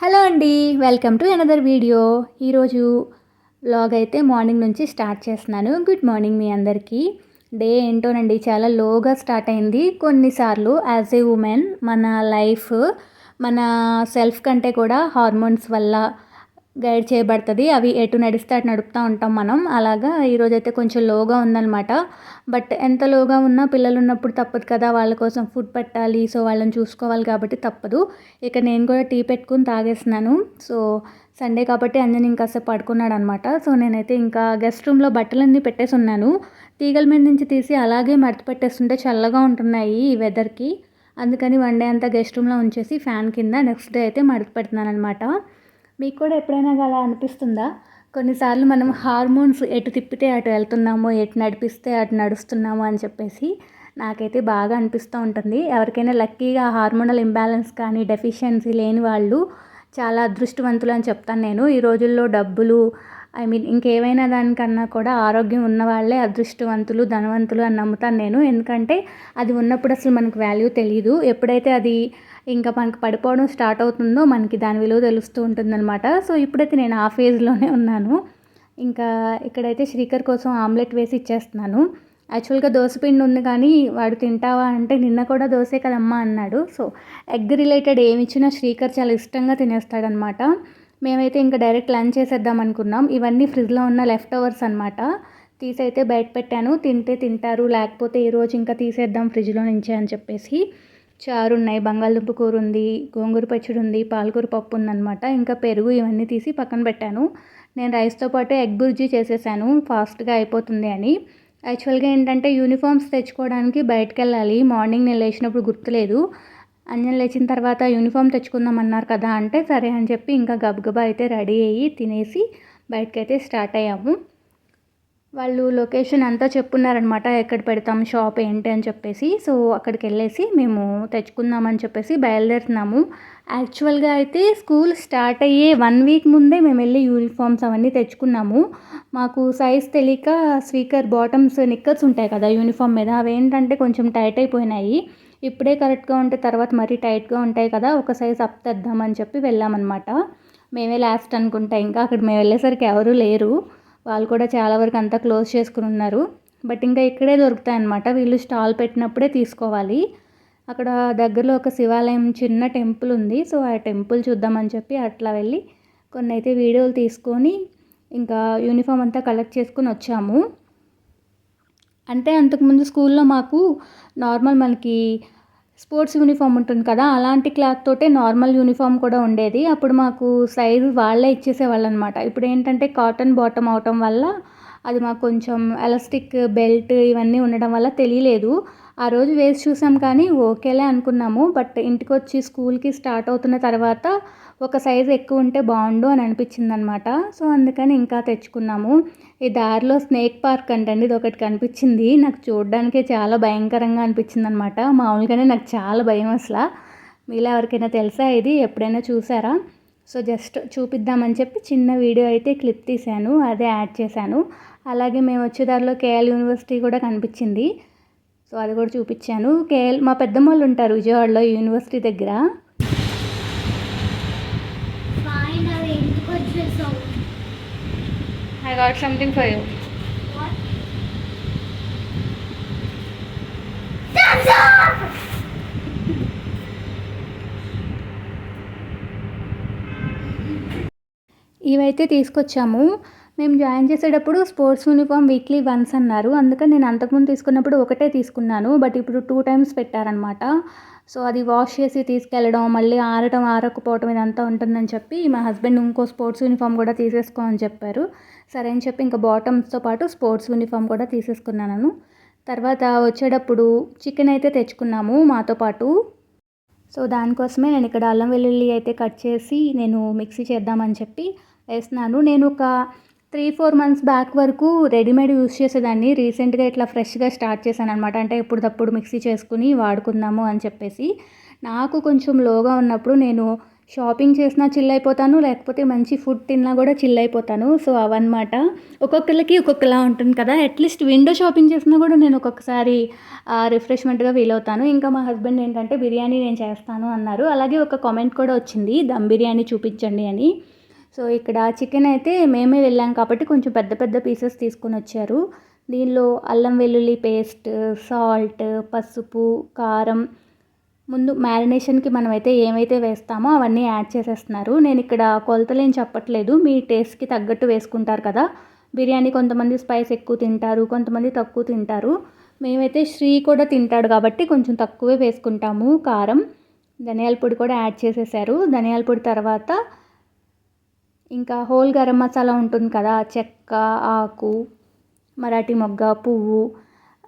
Hello అండి welcome to another video ఈరోజు vlog అయితే మార్నింగ్ నుంచి స్టార్ట్ చేస్తున్నాను. గుడ్ మార్నింగ్ మీ అందరికీ. డే ఏంటోనండి చాలా లోగా స్టార్ట్ అయింది. కొన్నిసార్లు యాజ్ ఏ ఉమెన్ మన లైఫ్ మన సెల్ఫ్ కంటే కూడా హార్మోన్స్ వల్ల గైడ్ చేయబడుతుంది. అవి ఎటు నడిస్తే అటు నడుపుతూ ఉంటాం మనం. అలాగా ఈరోజైతే కొంచెం లోగా ఉందనమాట బట్ ఎంత లోగా ఉన్నా పిల్లలు ఉన్నప్పుడు తప్పదు కదా. వాళ్ళ కోసం ఫుడ్ పెట్టాలి. సో వాళ్ళని చూసుకోవాలి కాబట్టి తప్పదు. ఇక నేను కూడా టీ పెట్టుకుని తాగేస్తున్నాను. సో సండే కాబట్టి అంజని ఇంకాసేపు పడుకున్నాడు అనమాట సో నేనైతే ఇంకా గెస్ట్ రూమ్లో బట్టలన్నీ పెట్టేసి ఉన్నాను తీగల మీద నుంచి తీసి అలాగే మడత పెట్టేస్తుంటే చల్లగా ఉంటున్నాయి ఈ వెదర్కి. అందుకని వన్ డే అంతా గెస్ట్ రూమ్లో ఉంచేసి ఫ్యాన్ కింద నెక్స్ట్ డే అయితే మడత పెడుతున్నాను అనమాట మీకు కూడా ఎప్పుడైనా అలా అనిపిస్తుందా? కొన్నిసార్లు మనం హార్మోన్స్ ఎటు తిప్పితే అటు వెళ్తున్నామో ఎటు నడిపిస్తే అటు నడుస్తున్నామో అని చెప్పేసి నాకైతే బాగా అనిపిస్తూ ఉంటుంది. ఎవరికైనా లక్కీగా హార్మోనల్ ఇంబ్యాలెన్స్ కానీ డెఫిషియన్సీ లేని వాళ్ళు చాలా అదృష్టవంతులు అని చెప్తాను నేను. ఈ రోజుల్లో డబ్బులు ఐ మీన్ ఇంకేమైనా దానికన్నా కూడా ఆరోగ్యం ఉన్న వాళ్ళే అదృష్టవంతులు ధనవంతులు అని నమ్ముతాను నేను. ఎందుకంటే అది ఉన్నప్పుడు అసలు మనకు వాల్యూ తెలియదు ఎప్పుడైతే అది ఇంకా మనకు పడిపోవడం స్టార్ట్ అవుతుందో మనకి దాని విలువ తెలుస్తూ ఉంటుందన్నమాట. సో ఇప్పుడైతే నేను ఆ ఫేజ్లోనే ఉన్నాను. ఇంకా ఇక్కడైతే శ్రీకర్ కోసం ఆమ్లెట్ వేసి ఇచ్చేస్తున్నాను. యాక్చువల్గా దోశపిండి ఉంది కానీ వాడు తింటావా అంటే నిన్న కూడా దోశే కదమ్మా అన్నాడు. సో ఎగ్ రిలేటెడ్ ఏమి ఇచ్చినా శ్రీకర్ చాలా ఇష్టంగా తినేస్తాడనమాట మేమైతే ఇంకా డైరెక్ట్ లంచ్ చేసేద్దాం అనుకున్నాం. ఇవన్నీ ఫ్రిడ్జ్లో ఉన్న లెఫ్ట్ ఓవర్స్ అనమాట తీసైతే బయట పెట్టాను. తింటే తింటారు లేకపోతే ఈరోజు ఇంకా తీసేద్దాం ఫ్రిడ్జ్లో నుంచి అని చెప్పేసి. చారు ఉన్నాయి బంగాళదుంప కూర ఉంది గోంగూర పచ్చడి ఉంది పాలకూర పప్పు ఉందన్నమాట ఇంకా పెరుగు ఇవన్నీ తీసి పక్కన పెట్టాను. నేను రైస్తో పాటు ఎగ్ బుర్జీ చేసేసాను. ఫాస్ట్గా అయిపోతుంది అని. యాక్చువల్గా ఏంటంటే యూనిఫామ్స్ తెచ్చుకోవడానికి బయటకు వెళ్ళాలి మార్నింగ్ నేను లేచినప్పుడు గుర్తులేదు. అన్నం లేచిన తర్వాత యూనిఫామ్ తెచ్చుకుందాం అన్నారు కదా అంటే సరే అని చెప్పి ఇంకా గబగబా అయితే రెడీ అయ్యి తినేసి బయటకైతే స్టార్ట్ అయ్యాము. వాళ్ళు లొకేషన్ అంతా చెప్పున్నారనమాట ఎక్కడ పెడతాం షాప్ ఏంటి అని చెప్పేసి. సో అక్కడికి వెళ్ళేసి మేము తెచ్చుకుందామని చెప్పేసి బయలుదేరుతున్నాము. యాక్చువల్గా అయితే స్కూల్ స్టార్ట్ అయ్యే వన్ వీక్ ముందే మేము వెళ్ళి యూనిఫామ్స్ అవన్నీ తెచ్చుకున్నాము. మాకు సైజ్ తెలియక స్పీకర్ బాటమ్స్ నిక్కర్స్ ఉంటాయి కదా యూనిఫామ్ మీద అవి ఏంటంటే కొంచెం టైట్ అయిపోయినాయి. ఇప్పుడే కరెక్ట్గా ఉంటే తర్వాత మరీ టైట్గా ఉంటాయి కదా ఒక సైజ్ అప్ తెద్దామని చెప్పి వెళ్ళామన్నమాట. మేమే లాస్ట్ అనుకుంటా ఇంకా అక్కడ మేము వెళ్ళేసరికి ఎవరూ లేరు. వాళ్ళు కూడా చాలా వరకు అంతా క్లోజ్ చేసుకుని ఉన్నారు. బట్ ఇంకా ఇక్కడే దొరుకుతాయి అన్నమాట. వీళ్ళు స్టాల్ పెట్టినప్పుడే తీసుకోవాలి. అక్కడ దగ్గరలో ఒక శివాలయం చిన్న టెంపుల్ ఉంది. సో ఆ టెంపుల్ చూద్దామని చెప్పి అట్లా వెళ్ళి కొన్ని అయితే వీడియోలు తీసుకొని ఇంకా యూనిఫామ్ అంతా కలెక్ట్ చేసుకుని వచ్చాము. అంటే అంతకుముందు స్కూల్లో మాకు నార్మల్ మనకి స్పోర్ట్స్ యూనిఫామ్ ఉంటుంది కదా అలాంటి క్లాత్ తోటే నార్మల్ యూనిఫామ్ కూడా ఉండేది. అప్పుడు మాకు సైజు వాళ్ళే ఇచ్చేసేవాళ్ళు అనమాట ఇప్పుడు ఏంటంటే కాటన్ బాటమ్ అవటం వల్ల అది మాకు కొంచెం ఎలాస్టిక్ బెల్ట్ ఇవన్నీ ఉండడం వల్ల తెలియలేదు. ఆ రోజు వేసి చూసాం కానీ ఓకేలే అనుకున్నాము. బట్ ఇంటికి వచ్చి స్కూల్కి స్టార్ట్ అవుతున్న తర్వాత ఒక సైజు ఎక్కువ ఉంటే బాగుండు అని అనిపించింది అనమాట సో అందుకని ఇంకా తెచ్చుకున్నాము. ఈ దారిలో స్నేక్ పార్క్ అంటండి ఇది ఒకటి కనిపించింది. నాకు చూడడానికే చాలా భయంకరంగా అనిపించింది అనమాట మామూలుగానే నాకు చాలా భయం అసలు. మీలో ఎవరికైనా తెలుసా ఇది? ఎప్పుడైనా చూసారా? సో జస్ట్ చూపిద్దామని చెప్పి చిన్న వీడియో అయితే క్లిప్ తీశాను. అదే యాడ్ చేశాను. అలాగే మేము వచ్చే దారిలో కేఎల్ యూనివర్సిటీ కూడా కనిపించింది. సో అది కూడా చూపించాను. కేఎల్ మా పెద్దమ్మ వాళ్ళు ఉంటారు విజయవాడలో యూనివర్సిటీ దగ్గర. I got something for you. ఇవైతే తీసుకొచ్చాము. మేము జాయిన్ చేసేటప్పుడు స్పోర్ట్స్ యూనిఫామ్ వీక్లీ వన్స్ అన్నారు. అందుకని నేను అంతకుముందు తీసుకున్నప్పుడు ఒకటే తీసుకున్నాను. బట్ ఇప్పుడు టూ టైమ్స్ పెట్టారనమాట సో అది వాష్ చేసి తీసుకెళ్ళడం మళ్ళీ ఆరటం ఆరకపోవటం ఇదంతా ఉంటుందని చెప్పి మా హస్బెండ్ ఇంకో స్పోర్ట్స్ యూనిఫామ్ కూడా తీసేసుకో అని చెప్పారు. సరే అని చెప్పి ఇంకా బాటమ్స్తో పాటు స్పోర్ట్స్ యూనిఫామ్ కూడా తీసేసుకున్నాను తర్వాత వచ్చేటప్పుడు చికెన్ అయితే తెచ్చుకున్నాము మాతో పాటు. సో దానికోసమే నేను ఇక్కడ అల్లం వెల్లుల్లి అయితే కట్ చేసి నేను మిక్సీ చేద్దామని చెప్పి వేస్తున్నాను. నేను ఒక త్రీ ఫోర్ మంత్స్ బ్యాక్ వరకు రెడీమేడ్ యూస్ చేసేదాన్ని. రీసెంట్గా ఇట్లా ఫ్రెష్గా స్టార్ట్ చేశాను అనమాట అంటే ఎప్పుడప్పుడు మిక్సీ చేసుకుని వాడుకుందాము అని చెప్పేసి. నాకు కొంచెం లోగా ఉన్నప్పుడు నేను షాపింగ్ చేసినా చిల్ అయిపోతాను లేకపోతే మంచి ఫుడ్ తిన్నా కూడా చిల్ అయిపోతాను సో అవన్నమాట. ఒక్కొక్కరికి ఒక్కొక్కలా ఉంటుంది కదా. అట్లీస్ట్ విండో షాపింగ్ చేసినా కూడా నేను ఒక్కొక్కసారి రిఫ్రెష్మెంట్గా ఫీల్ అవుతాను. ఇంకా మా హస్బెండ్ ఏంటంటే బిర్యానీ నేను చేస్తాను అన్నారు. అలాగే ఒక కామెంట్ కూడా వచ్చింది దమ్ బిర్యానీ చూపించండి అని. సో ఇక్కడ చికెన్ అయితే మేమే వెళ్ళాం కాబట్టి కొంచెం పెద్ద పెద్ద పీసెస్ తీసుకొని వచ్చారు. దీనిలో అల్లం వెల్లుల్లి పేస్ట్ సాల్ట్ పసుపు కారం ముందు మ్యారినేషన్కి మనమైతే ఏమైతే వేస్తామో అవన్నీ యాడ్ చేసేస్తున్నారు. నేను ఇక్కడ కొలతలేం చెప్పట్లేదు. మీ టేస్ట్కి తగ్గట్టు వేసుకుంటారు కదా. బిర్యానీ కొంతమంది స్పైస్ ఎక్కువ తింటారు కొంతమంది తక్కువ తింటారు. మేమైతే శ్రీ కూడా తింటాడు కాబట్టి కొంచెం తక్కువే వేసుకుంటాము. కారం ధనియాల పొడి కూడా యాడ్ చేసేసారు. ధనియాల పొడి తర్వాత ఇంకా హోల్ గరం మసాలా ఉంటుంది కదా చెక్క ఆకు మరాఠీ మొగ్గ పువ్వు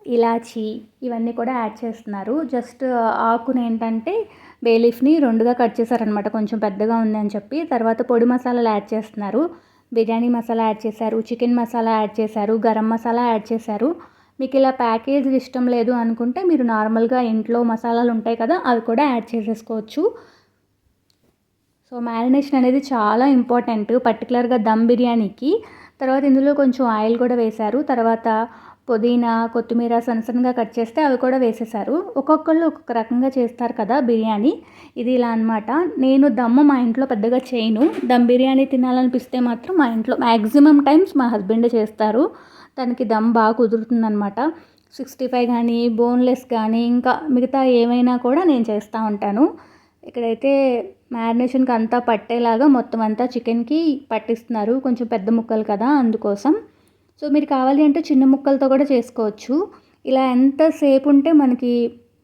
ఇలాచి ఇవన్నీ కూడా యాడ్ చేస్తున్నారు. జస్ట్ ఆకుని ఏంటంటే బేలీఫ్ని రెండుగా కట్ చేశారనమాట కొంచెం పెద్దగా ఉంది అని చెప్పి. తర్వాత పొడి మసాలాలు యాడ్ చేస్తున్నారు. బిర్యానీ మసాలా యాడ్ చేశారు చికెన్ మసాలా యాడ్ చేశారు గరం మసాలా యాడ్ చేశారు. మీకు ఇలా ప్యాకేజ్ ఇష్టం లేదు అనుకుంటే మీరు నార్మల్గా ఇంట్లో మసాలాలు ఉంటాయి కదా అవి కూడా యాడ్ చేసేసుకోవచ్చు. సో మ్యారినేషన్ అనేది చాలా ఇంపార్టెంట్ పర్టికులర్గా దమ్ బిర్యానీకి. తర్వాత ఇందులో కొంచెం ఆయిల్ కూడా వేశారు. తర్వాత పుదీనా కొత్తిమీర సన్సన్గా కట్ చేస్తే అవి కూడా వేసేసారు ఒక్కొక్కళ్ళు ఒక్కొక్క రకంగా చేస్తారు కదా బిర్యానీ. ఇది ఇలా అనమాట నేను దమ్ము మా ఇంట్లో పెద్దగా చేయను. దమ్ బిర్యానీ తినాలనిపిస్తే మాత్రం మా ఇంట్లో మ్యాక్సిమం టైమ్స్ మా హస్బెండ్ చేస్తారు. తనకి దమ్ బాగా కుదురుతుందనమాట సిక్స్టీ ఫైవ్ కానీ బోన్లెస్ కానీ ఇంకా మిగతా ఏమైనా కూడా నేను చేస్తూ ఉంటాను. ఇక్కడైతే మ్యారినేషన్కి అంతా పట్టేలాగా మొత్తం అంతా చికెన్కి పట్టిస్తున్నారు. కొంచెం పెద్ద ముక్కలు కదా అందుకోసం. సో మీరు కావాలి అంటే చిన్న ముక్కలతో కూడా చేసుకోవచ్చు. ఇలా ఎంతసేపు ఉంటే మనకి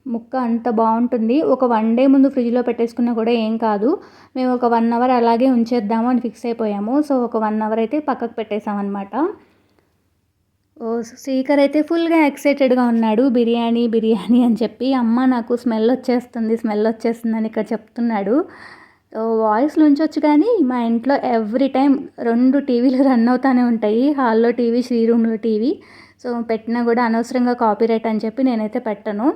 ముక్క అంత బాగుంటుంది. ఒక వన్ డే ముందు ఫ్రిడ్జ్లో పెట్టేసుకున్నా కూడా ఏం కాదు. మేము ఒక వన్ అవర్ అలాగే ఉంచేద్దాము అని ఫిక్స్ అయిపోయాము. సో ఒక వన్ అవర్ అయితే పక్కకు పెట్టేసామన్నమాట. ఓ స్పీకర్ అయితే ఫుల్గా ఎక్సైటెడ్గా ఉన్నాడు. బిర్యానీ బిర్యానీ అని చెప్పి అమ్మ నాకు స్మెల్ వచ్చేస్తుంది స్మెల్ వచ్చేస్తుంది అని ఇక్కడ చెప్తున్నాడు. వాయిస్ నుంచొచ్చు కానీ మా ఇంట్లో ఎవ్రీ టైం రెండు టీవీలు రన్ అవుతూనే ఉంటాయి. హాల్లో టీవీ శ్రీ రూమ్లో టీవీ. సో పెట్టినా కూడా అనవసరంగా కాపీ రైట్ అని చెప్పి నేనైతే పెట్టను.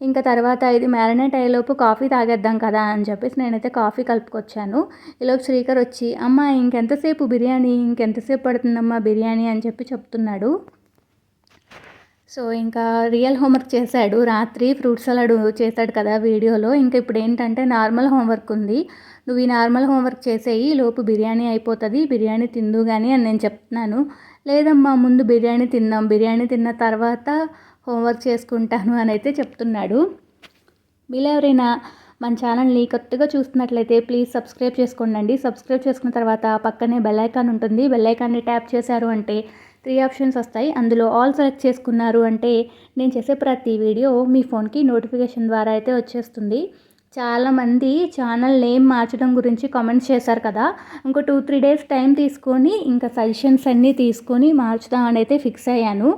ఇంకా తర్వాత ఇది మ్యారినేట్ అయ్యేలోపు కాఫీ తాగేద్దాం కదా అని చెప్పేసి నేనైతే కాఫీ కలుపుకొచ్చాను. ఈలోపు శ్రీకర్ వచ్చి అమ్మ ఇంకెంతసేపు బిర్యానీ ఇంకెంతసేపు పడుతుందమ్మా బిర్యానీ అని చెప్పి చెప్తున్నాడు. సో ఇంకా రియల్ హోంవర్క్ చేశాడు. రాత్రి ఫ్రూట్ సలాడ్ చేశాడు కదా వీడియోలో. ఇంకా ఇప్పుడు ఏంటంటే నార్మల్ హోంవర్క్ ఉంది. నువ్వు ఈ నార్మల్ హోంవర్క్ చేసేయి లోపు బిర్యానీ అయిపోతుంది. బిర్యానీ తిందు కానీ అని నేను చెప్తున్నాను. లేదమ్మా ముందు బిర్యానీ తిందాం బిర్యానీ తిన్న తర్వాత హోంవర్క్ చేసుకుంటాను అని అయితే చెప్తున్నాడు. మీలో ఎవరైనా మన ఛానల్ని కొత్తగా చూస్తున్నట్లయితే ప్లీజ్ సబ్స్క్రైబ్ చేసుకోండి సబ్స్క్రైబ్ చేసుకున్న తర్వాత పక్కనే బెల్ ఐకాన్ ఉంటుంది. బెల్ ఐకాన్ని ట్యాప్ చేశారు అంటే త్రీ ఆప్షన్స్ వస్తాయి. అందులో ఆల్ సెలెక్ట్ చేసుకున్నారు అంటే నేను చేసే ప్రతి వీడియో మీ ఫోన్కి నోటిఫికేషన్ ద్వారా అయితే వచ్చేస్తుంది. చాలామంది ఛానల్ నేమ్ మార్చడం గురించి కామెంట్స్ చేశారు కదా. ఇంకో టూ త్రీ డేస్ టైం తీసుకొని ఇంకా సజెషన్స్ అన్నీ తీసుకొని మార్చుదామని అయితే ఫిక్స్ అయ్యాను.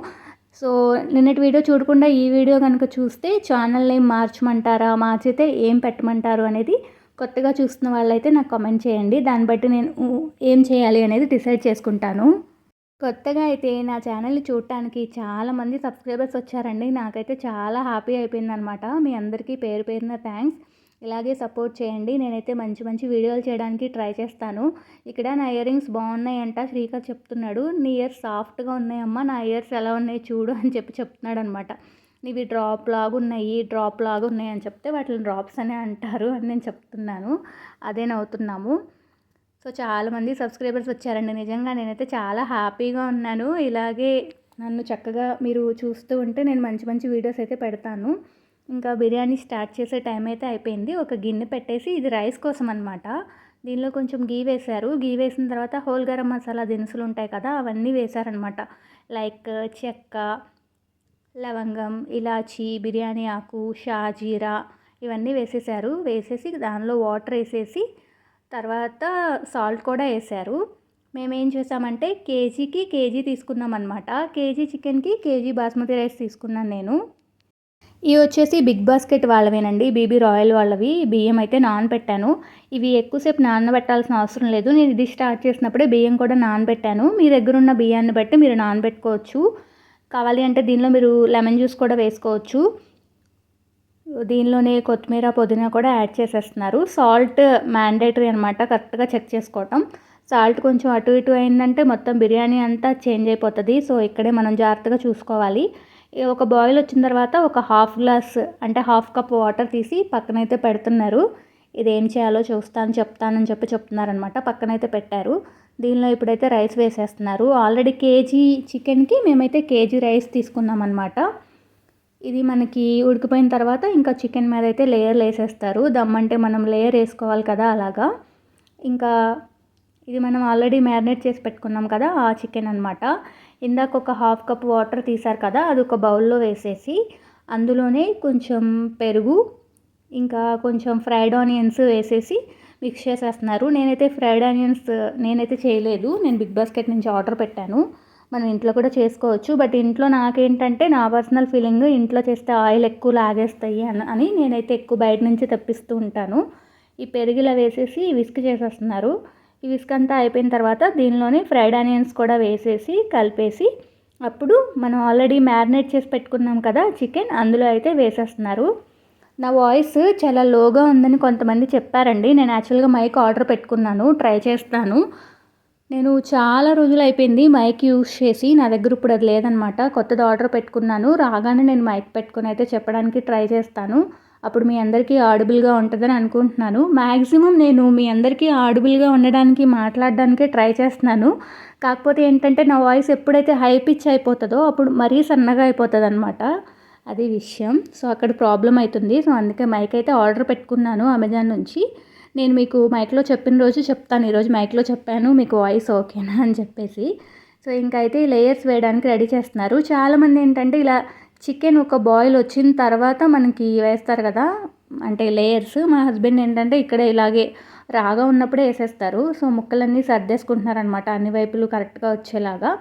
సో నిన్నటి వీడియో చూడకుండా ఈ వీడియో కనుక చూస్తే ఛానల్ నేమ్ మార్చమంటారా మార్చితే ఏం పెట్టమంటారు అనేది కొత్తగా చూస్తున్న వాళ్ళైతే నాకు కామెంట్ చేయండి. దాన్ని బట్టి నేను ఏం చేయాలి అనేది డిసైడ్ చేసుకుంటాను. కొత్తగా అయితే నా ఛానల్ని చూడటానికి చాలామంది సబ్స్క్రైబర్స్ వచ్చారండి. నాకైతే చాలా హ్యాపీ అయిపోయిందనమాట. మీ అందరికీ పేరు పేరున థ్యాంక్స్. ఇలాగే సపోర్ట్ చేయండి. నేనైతే మంచి మంచి వీడియోలు చేయడానికి ట్రై చేస్తాను. ఇక్కడ నా ఇయర్ రింగ్స్ బాగున్నాయంట. శ్రీకర్ చెప్తున్నాడు నీ ఇయర్స్ సాఫ్ట్గా ఉన్నాయమ్మా. నా ఇయర్స్ ఎలా ఉన్నాయి చూడు అని చెప్పి చెప్తున్నాడు అనమాట నీవి డ్రాప్ లాగా ఉన్నాయి డ్రాప్ లాగా ఉన్నాయి అని చెప్తే వాటిని డ్రాప్స్ అనే అంటారు అని నేను చెప్తున్నాను. అదే నవ్వుతున్నాము. సో చాలామంది సబ్స్క్రైబర్స్ వచ్చారండి. నిజంగా నేనైతే చాలా హ్యాపీగా ఉన్నాను. ఇలాగే నన్ను చక్కగా మీరు చూస్తూ ఉంటే నేను మంచి మంచి వీడియోస్ అయితే పెడతాను. ఇంకా బిర్యానీ స్టార్ట్ చేసే టైం అయితే అయిపోయింది. ఒక గిన్నె పెట్టేసి ఇది రైస్ కోసం అనమాట దీనిలో కొంచెం గీ వేశారు. గీ వేసిన తర్వాత హోల్ గరం మసాలా దినుసులు ఉంటాయి కదా అవన్నీ వేశారనమాట లైక్ చెక్క లవంగం ఇలాచి బిర్యానీ ఆకు షాజీరా ఇవన్నీ వేసేసారు వేసేసి దానిలో వాటర్ వేసేసి తర్వాత సాల్ట్ కూడా వేసారు. మేము ఏం చేసామంటే కేజీకి కేజీ తీసుకున్నాం అనమాట కేజీ చికెన్కి కేజీ బాస్మతి రైస్ తీసుకున్నాను నేను. ఇవి వచ్చేసి బిగ్ బాస్కెట్ వాళ్ళవేనండి బీబీ రాయల్ వాళ్ళవి. బియ్యం అయితే నానబెట్టాను. ఇవి ఎక్కువసేపు నానబెట్టాల్సిన అవసరం లేదు. నేను ఇది స్టార్ట్ చేసినప్పుడే బియ్యం కూడా నానబెట్టాను. మీ దగ్గర ఉన్న బియ్యాన్ని బట్టి మీరు నానబెట్టుకోవచ్చు. కావాలి అంటే దీనిలో మీరు లెమన్ జ్యూస్ కూడా వేసుకోవచ్చు. దీనిలోనే కొత్తిమీర పుదీనా కూడా యాడ్ చేసేస్తున్నారు. సాల్ట్ మ్యాండేటరీ అనమాట కరెక్ట్గా చెక్ చేసుకోవటం. సాల్ట్ కొంచెం అటు ఇటు అయిందంటే మొత్తం బిర్యానీ అంతా చేంజ్ అయిపోతుంది. సో ఇక్కడే మనం జాగ్రత్తగా చూసుకోవాలి. ఒక బాయిల్ వచ్చిన తర్వాత ఒక హాఫ్ గ్లాస్ అంటే హాఫ్ కప్ వాటర్ తీసి పక్కనైతే పెడుతున్నారు. ఇది ఏం చేయాలో చూస్తాను చెప్తానని చెప్పి చెప్తున్నారనమాట పక్కనైతే పెట్టారు. దీనిలో ఇప్పుడైతే రైస్ వేసేస్తున్నారు. ఆల్రెడీ కేజీ చికెన్కి మేమైతే కేజీ రైస్ తీసుకున్నాం అనమాట ఇది మనకి ఉడికిపోయిన తర్వాత ఇంకా చికెన్ మీద అయితే లేయర్లు వేసేస్తారు దమ్ అంటే మనం లేయర్ వేసుకోవాలి కదా అలాగా. ఇంకా ఇది మనం ఆల్రెడీ మ్యారినేట్ చేసి పెట్టుకున్నాం కదా ఆ చికెన్ అనమాట ఇందాక ఒక హాఫ్ కప్ వాటర్ తీసారు కదా అది ఒక బౌల్లో వేసేసి అందులోనే కొంచెం పెరుగు ఇంకా కొంచెం ఫ్రైడ్ ఆనియన్స్ వేసేసి మిక్స్ చేసేస్తున్నారు. నేనైతే ఫ్రైడ్ ఆనియన్స్ నేనైతే చేయలేదు. నేను బిగ్ బాస్కెట్ నుంచి ఆర్డర్ పెట్టాను. మనం ఇంట్లో కూడా చేసుకోవచ్చు. బట్ ఇంట్లో నాకేంటంటే నా పర్సనల్ ఫీలింగ్ ఇంట్లో చేస్తే ఆయిల్ ఎక్కువ లాగేస్తాయి అని అని నేనైతే ఎక్కువ బయట నుంచి తెప్పిస్తూ ఉంటాను. ఈ పెరుగులా వేసేసి విస్క్ చేసేస్తున్నారు. ఈ విస్క్ అంతా అయిపోయిన తర్వాత దీనిలోనే ఫ్రైడ్ ఆనియన్స్ కూడా వేసేసి కలిపేసి అప్పుడు మనం ఆల్రెడీ మ్యారినేట్ చేసి పెట్టుకున్నాం కదా చికెన్ అందులో అయితే వేసేస్తున్నారు. నా వాయిస్ చాలా లోగా ఉందని కొంతమంది చెప్పారండి. నేను యాక్చువల్గా మైక్ ఆర్డర్ పెట్టుకున్నాను ట్రై చేస్తాను. నేను చాలా రోజులు అయిపోయింది మైక్ యూస్ చేసి నా దగ్గర ఇప్పుడు అది లేదనమాట. కొత్తది ఆర్డర్ పెట్టుకున్నాను. రాగానే నేను మైక్ పెట్టుకుని అయితే చెప్పడానికి ట్రై చేస్తాను. అప్పుడు మీ అందరికీ ఆడిబుల్గా ఉంటుందని అనుకుంటున్నాను. మ్యాక్సిమం నేను మీ అందరికీ ఆడిబుల్గా ఉండడానికి మాట్లాడడానికే ట్రై చేస్తున్నాను. కాకపోతే ఏంటంటే నా వాయిస్ ఎప్పుడైతే హై పిచ్ అయిపోతుందో అప్పుడు మరీ సన్నగా అయిపోతుంది అనమాట అది విషయం. సో అక్కడ ప్రాబ్లం అవుతుంది. సో అందుకే మైక్ అయితే ఆర్డర్ పెట్టుకున్నాను అమెజాన్ నుంచి. నేను మీకు మైక్లో చెప్పిన రోజు చెప్తాను. ఈరోజు మైక్లో చెప్పాను మీకు వాయిస్ ఓకేనా అని చెప్పేసి. సో ఇంకా అయితే లేయర్స్ వేయడానికి రెడీ చేస్తున్నారు. చాలామంది ఏంటంటే ఇలా చికెన్ ఒక బాయిల్ వచ్చిన తర్వాత మనకి వేస్తారు కదా అంటే లేయర్స్ మా హస్బెండ్ ఏంటంటే ఇక్కడ ఇలాగే రాగా ఉన్నప్పుడే వేసేస్తారు. సో ముక్కలన్నీ సర్దేసుకుంటున్నారనమాట అన్ని వైపులు కరెక్ట్గా వచ్చేలాగా.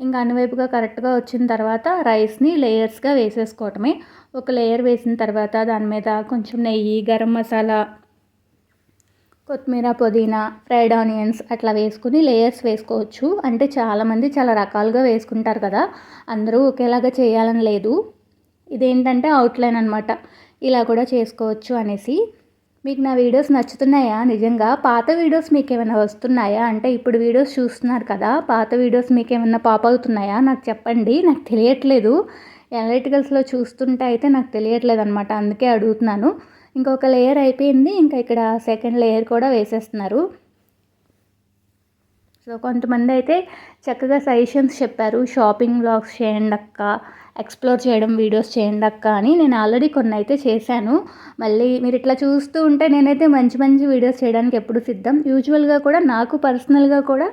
ఇంకా అన్ని వైపుగా కరెక్ట్గా వచ్చిన తర్వాత రైస్ని లేయర్స్గా వేసేసుకోవటమే. ఒక లేయర్ వేసిన తర్వాత దాని మీద కొంచెం నెయ్యి గరం మసాలా కొత్తిమీర పుదీనా ఫ్రైడ్ ఆనియన్స్ అట్లా వేసుకుని లేయర్స్ వేసుకోవచ్చు. అంటే చాలామంది చాలా రకాలుగా వేసుకుంటారు కదా. అందరూ ఒకేలాగా చేయాలని లేదు. ఇదేంటంటే అవుట్లైన్ అనమాట ఇలా కూడా చేసుకోవచ్చు అనేసి. మీకు నా వీడియోస్ నచ్చుతున్నాయా? నిజంగా పాత వీడియోస్ మీకు ఏమైనా వస్తున్నాయా? అంటే ఇప్పుడు వీడియోస్ చూస్తున్నారు కదా. పాత వీడియోస్ మీకు ఏమైనా పాప్ అవుతున్నాయా? నాకు చెప్పండి. నాకు తెలియట్లేదు. ఎలక్ట్రికల్స్లో చూస్తుంటే అయితే నాకు తెలియట్లేదు అనమాట అందుకే అడుగుతున్నాను. ఇంకొక లేయర్ అయిపోయింది. ఇంకా ఇక్కడ సెకండ్ లేయర్ కూడా వేసేస్తున్నారు. సో కొంతమంది అయితే చక్కగా సజెషన్స్ చెప్పారు. షాపింగ్ బ్లాగ్స్ చేయండి అక్క. ఎక్స్ప్లోర్ చేయడం వీడియోస్ చేయండి అక్క అని నేను ఆల్రెడీ కొన్ని అయితే చేశాను. మళ్ళీ మీరు ఇట్లా చూస్తూ ఉంటే నేనైతే మంచి మంచి వీడియోస్ చేయడానికి ఎప్పుడు సిద్ధం. యూజువల్గా కూడా నాకు పర్సనల్గా కూడా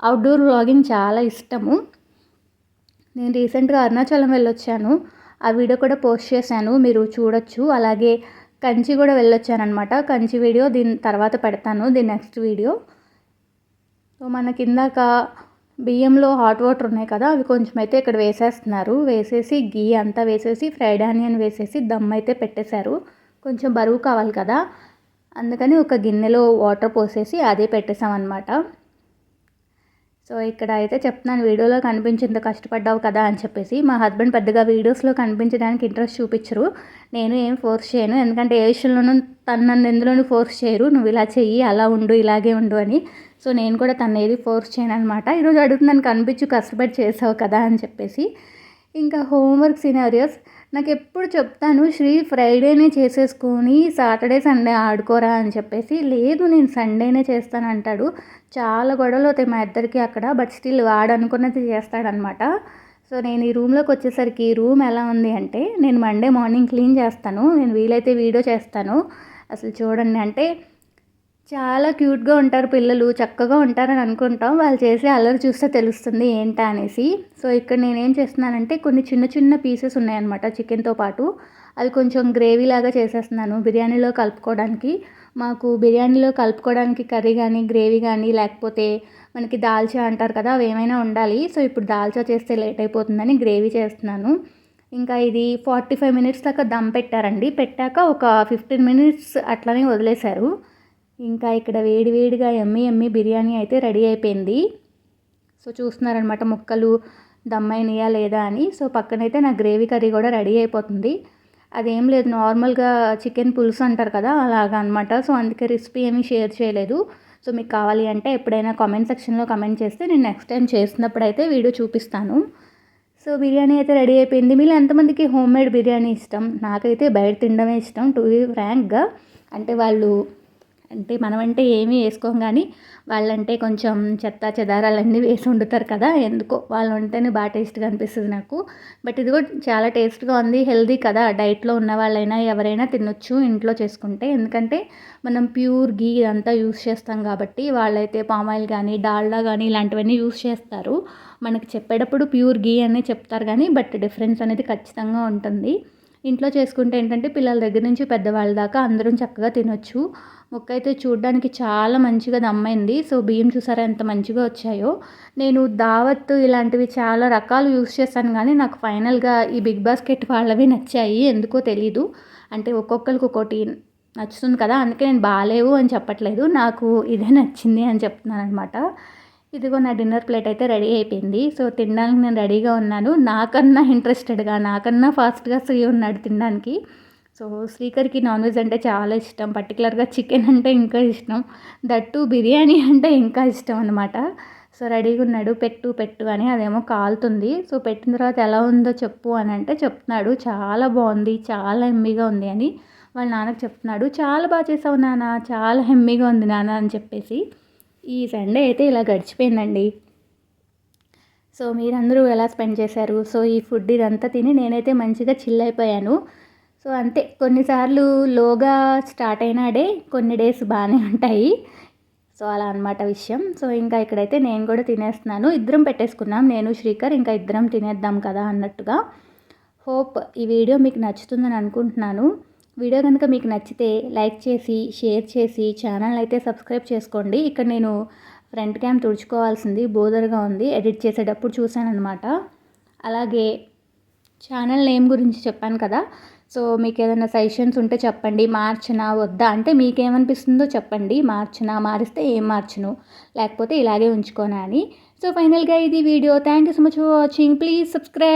అవుట్డోర్ వ్లాగింగ్ చాలా ఇష్టము. నేను రీసెంట్గా అరుణాచలం వెళ్ళొచ్చాను. ఆ వీడియో కూడా పోస్ట్ చేశాను. మీరు చూడొచ్చు. అలాగే కంచి కూడా వెళ్ళొచ్చానమాట కంచి వీడియో దీని తర్వాత పెడతాను దీని నెక్స్ట్ వీడియో. సో మనకి ఇందాక బియ్యంలో హాట్ వాటర్ ఉన్నాయి కదా అవి కొంచెం అయితే ఇక్కడ వేసేస్తున్నారు. వేసేసి గీ అంతా వేసేసి ఫ్రైడ్ ఆనియన్ వేసేసి దమ్ అయితే పెట్టేశారు. కొంచెం బరువు కావాలి కదా. అందుకని ఒక గిన్నెలో వాటర్ పోసేసి అదే పెట్టేసామన్నమాట సో ఇక్కడ అయితే చెప్తున్నాను వీడియోలో కనిపించేంత కష్టపడ్డావు కదా అని చెప్పేసి. మా హస్బెండ్ పెద్దగా వీడియోస్లో కనిపించడానికి ఇంట్రెస్ట్ చూపించరు. నేను ఏం ఫోర్స్ చేయను. ఎందుకంటే ఏ విషయంలోనూ తను నన్ను ఎందులోనూ ఫోర్స్ చేయరు. నువ్వు ఇలా చెయ్యి అలా ఉండు ఇలాగే ఉండు అని. సో నేను కూడా తను ఏది ఫోర్స్ చేయను అనమాట ఈరోజు అడుగుతున్నాను కనిపించు కష్టపడి చేసావు కదా అని చెప్పేసి. ఇంకా హోంవర్క్ సినారియోస్ నాకు ఎప్పుడు చెప్తాను శ్రీ ఫ్రైడేనే చేసేసుకొని సాటర్డే సండే ఆడుకోరా అని చెప్పేసి. లేదు నేను సండేనే చేస్తాను అంటాడు చాలా గొడవలు అవుతాయి మా ఇద్దరికి అక్కడ బట్ స్టిల్ వాడు అనుకున్నది చేస్తాడనమాట. సో నేను ఈ రూమ్లోకి వచ్చేసరికి రూమ్ ఎలా ఉంది అంటే నేను మండే మార్నింగ్ క్లీన్ చేస్తాను. నేను వీలైతే వీడియో చేస్తాను. అసలు చూడండి అంటే చాలా క్యూట్గా ఉంటారు పిల్లలు చక్కగా ఉంటారని అనుకుంటాం. వాళ్ళు చేసే అల్లరి చూస్తే తెలుస్తుంది ఏంటా అనేసి. సో ఇక్కడ నేనేం చేస్తున్నానంటే కొన్ని చిన్న చిన్న పీసెస్ ఉన్నాయన్నమాట చికెన్తో పాటు. అవి కొంచెం గ్రేవీ లాగా చేసేస్తున్నాను బిర్యానీలో కలుపుకోవడానికి. మాకు బిర్యానీలో కలుపుకోవడానికి కర్రీ కానీ గ్రేవీ కానీ లేకపోతే మనకి దాల్చా అంటారు కదా అవి ఏమైనా ఉండాలి. సో ఇప్పుడు దాల్చా చేస్తే లేట్ అయిపోతుందని గ్రేవీ చేస్తున్నాను. ఇంకా ఇది ఫార్టీ ఫైవ్ మినిట్స్ దాకా దమ్ పెట్టారండి. పెట్టాక ఒక ఫిఫ్టీన్ మినిట్స్ అట్లనే వదిలేశారు. ఇంకా ఇక్కడ వేడివేడిగా ఎమ్మి ఎమ్మి బిర్యానీ అయితే రెడీ అయిపోయింది. సో చూస్తున్నారనమాట ముక్కలు దమ్మైనయా లేదా అని. సో పక్కనైతే నా గ్రేవీ కర్రీ కూడా రెడీ అయిపోతుంది. అదేం లేదు నార్మల్గా చికెన్ పులుసు అంటారు కదా అలాగా అనమాట సో అందుకే రెసిపీ ఏమీ షేర్ చేయలేదు. సో మీకు కావాలి అంటే ఎప్పుడైనా కామెంట్ సెక్షన్లో కమెంట్ చేస్తే నేను నెక్స్ట్ టైం చేసినప్పుడు అయితే వీడియో చూపిస్తాను. సో బిర్యానీ అయితే రెడీ అయిపోయింది. మీరు ఎంతమందికి హోమ్ మేడ్ బిర్యానీ ఇష్టం? నాకైతే బయట తినడమే ఇష్టం టు ఫ్రాంక్గా. అంటే వాళ్ళు అంటే మనమంటే ఏమీ వేసుకోం కానీ వాళ్ళంటే కొంచెం చెత్త చెదారాలన్నీ వేసి వండుతారు కదా ఎందుకో వాళ్ళు వంటేనే బాగా టేస్ట్గా అనిపిస్తుంది నాకు. బట్ ఇది కూడా చాలా టేస్ట్గా ఉంది హెల్దీ కదా. డైట్లో ఉన్న వాళ్ళైనా ఎవరైనా తినొచ్చు ఇంట్లో చేసుకుంటే. ఎందుకంటే మనం ప్యూర్ గీ ఇదంతా యూస్ చేస్తాం కాబట్టి వాళ్ళైతే పామాయిల్ కానీ డాల్డా కానీ ఇలాంటివన్నీ యూస్ చేస్తారు. మనకు చెప్పేటప్పుడు ప్యూర్ గీ అనే చెప్తారు కానీ బట్ డిఫరెన్స్ అనేది ఖచ్చితంగా ఉంటుంది. ఇంట్లో చేసుకుంటే ఏంటంటే పిల్లల దగ్గర నుంచి పెద్దవాళ్ళ దాకా అందరం చక్కగా తినొచ్చు. ముక్క అయితే చూడడానికి చాలా మంచిగా దమ్మైంది. సో బియ్యం చూసారా ఎంత మంచిగా వచ్చాయో. నేను దావత్ ఇలాంటివి చాలా రకాలు యూస్ చేశాను కానీ నాకు ఫైనల్గా ఈ బిగ్ బాస్కెట్ వాళ్ళవి నచ్చాయి. ఎందుకో తెలీదు. అంటే ఒక్కొక్కరికి ఒక్కొక్కటి నచ్చుతుంది కదా. అందుకే నేను బాగాలేవు అని చెప్పట్లేదు. నాకు ఇదే నచ్చింది అని చెప్తున్నాను అనమాట ఇదిగో నా డిన్నర్ ప్లేట్ అయితే రెడీ అయిపోయింది. సో తినడానికి నేను రెడీగా ఉన్నాను. నాకన్నా ఇంట్రెస్టెడ్గా నాకన్నా ఫాస్ట్గా ఫ్రీ ఉన్నాడు తినడానికి. సో శ్రీకర్కి నాన్ వెజ్ అంటే చాలా ఇష్టం. పర్టికులర్గా చికెన్ అంటే ఇంకా ఇష్టం. దట్టు బిర్యానీ అంటే ఇంకా ఇష్టం అనమాట సో రెడీగా ఉన్నాడు. పెట్టు పెట్టు అని అదేమో కాలుతుంది. సో పెట్టిన తర్వాత ఎలా ఉందో చెప్పు అని అంటే చెప్తున్నాడు. చాలా బాగుంది. చాలా హెమ్మీగా ఉంది అని వాళ్ళ నాన్నకు చెప్తున్నాడు. చాలా బాగా చేసావు నాన్న. చాలా హెమ్మీగా ఉంది నాన్న అని చెప్పేసి ఈ సండే అయితే ఇలా గడిచిపోయిందండి. సో మీరందరూ ఎలా స్పెండ్ చేశారు? సో ఈ ఫుడ్ ఇదంతా తిని నేనైతే మంచిగా చిల్ అయిపోయాను. సో అంతే కొన్నిసార్లు లోగా స్టార్ట్ అయిన డే కొన్ని డేస్ బాగానే ఉంటాయి. సో అలా అనమాట విషయం. సో ఇంకా ఇక్కడైతే నేను కూడా తినేస్తున్నాను. ఇద్దరం పెట్టేసుకున్నాం. నేను శ్రీకర్ ఇంకా ఇద్దరం తినేద్దాం కదా అన్నట్టుగా. హోప్ ఈ వీడియో మీకు నచ్చుతుందని అనుకుంటున్నాను. వీడియో కనుక మీకు నచ్చితే లైక్ చేసి షేర్ చేసి ఛానల్ అయితే సబ్స్క్రైబ్ చేసుకోండి. ఇక్కడ నేను ఫ్రంట్ క్యామ్ తుడుచుకోవాల్సింది బోదర్గా ఉంది. ఎడిట్ చేసేటప్పుడు చూశానమాట అలాగే ఛానల్ నేమ్ గురించి చెప్పాను కదా. సో మీకు ఏదైనా సజెషన్స్ ఉంటే చెప్పండి. మార్చనా వద్దా? అంటే మీకేమనిపిస్తుందో చెప్పండి. మార్చనా మారిస్తే ఏం మార్చను? లేకపోతే ఇలాగే ఉంచుకోనా అని. సో ఫైనల్గా ఇది video. Thank you so much for watching. Please subscribe.